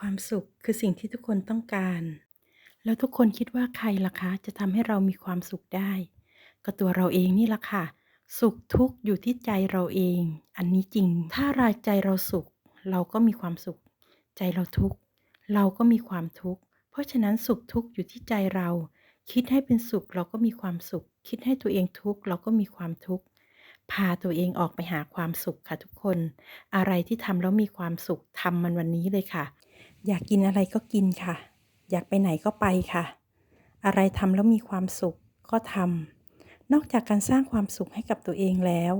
ความสุขคือสิ่งที่ทุกคนต้องการ แล้วทุกคนคิดว่าใครล่ะคะ จะทำให้เรามีความสุขได้ ก็ตัวเราเองนี่แหละค่ะ สุขทุกข์อยู่ที่ใจเราเอง อันนี้จริง ถ้ารายใจเราสุข เราก็มีความสุข ใจเราทุกข์ เราก็มีความทุกข์ เพราะฉะนั้นสุขทุกข์อยู่ที่ใจเรา คิดให้เป็นสุขเราก็มีความสุข คิดให้ตัวเองทุกข์เราก็มีความทุกข์พาตัวเองออกไปหาความสุขค่ะทุกคน อะไรที่ทำแล้วมีความสุขทำมันวันนี้เลยค่ะ อยากกินอะไรก็กินค่ะ อยากไปไหนก็ไปค่ะ อะไรทำแล้วมีความสุขก็ทำนอกจากการสร้างความสุขให้กับตัวเองแล้ว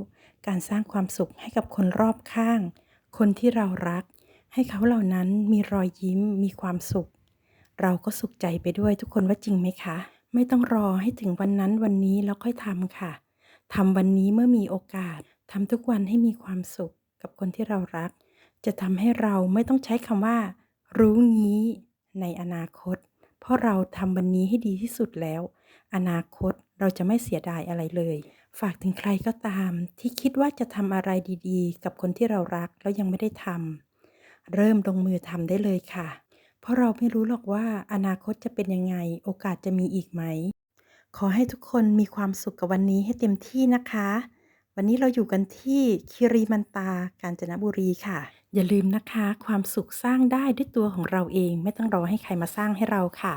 การสร้างความสุขให้กับคนรอบข้าง คนที่เรารัก ให้เขาเหล่านั้นมีรอยยิ้ม มีความสุข เราก็สุขใจไปด้วยทุกคนว่าจริงไหมคะ ไม่ต้องรอให้ถึงวันนั้นวันนี้แล้วค่อยทำค่ะทำวันนี้เมื่อมีโอกาสทำทุกวันให้มีความสุขกับคนที่เรารัก จะทำให้เราไม่ต้องใช้คำว่า รู้งี้ในอนาคต เพราะเราทำวันนี้ให้ดีที่สุดแล้ว อนาคตเราจะไม่เสียดายอะไรเลย ฝากถึงใครก็ตาม ที่คิดว่าจะทำอะไรดีๆ กับคนที่เรารักแล้วยังไม่ได้ทำเริ่มลงมือทำได้เลยค่ะ เพราะเราไม่รู้หรอกว่าอนาคตจะเป็นยังไง โอกาสจะมีอีกไหม ขอให้ทุกคนมีความสุขกับวันนี้ให้เต็มที่นะคะ วันนี้เราอยู่กันที่คิริมันตากาญจนบุรีค่ะ อย่าลืมนะคะ ความสุขสร้างได้ด้วยตัวของเราเอง ไม่ต้องรอให้ใครมาสร้างให้เราค่ะ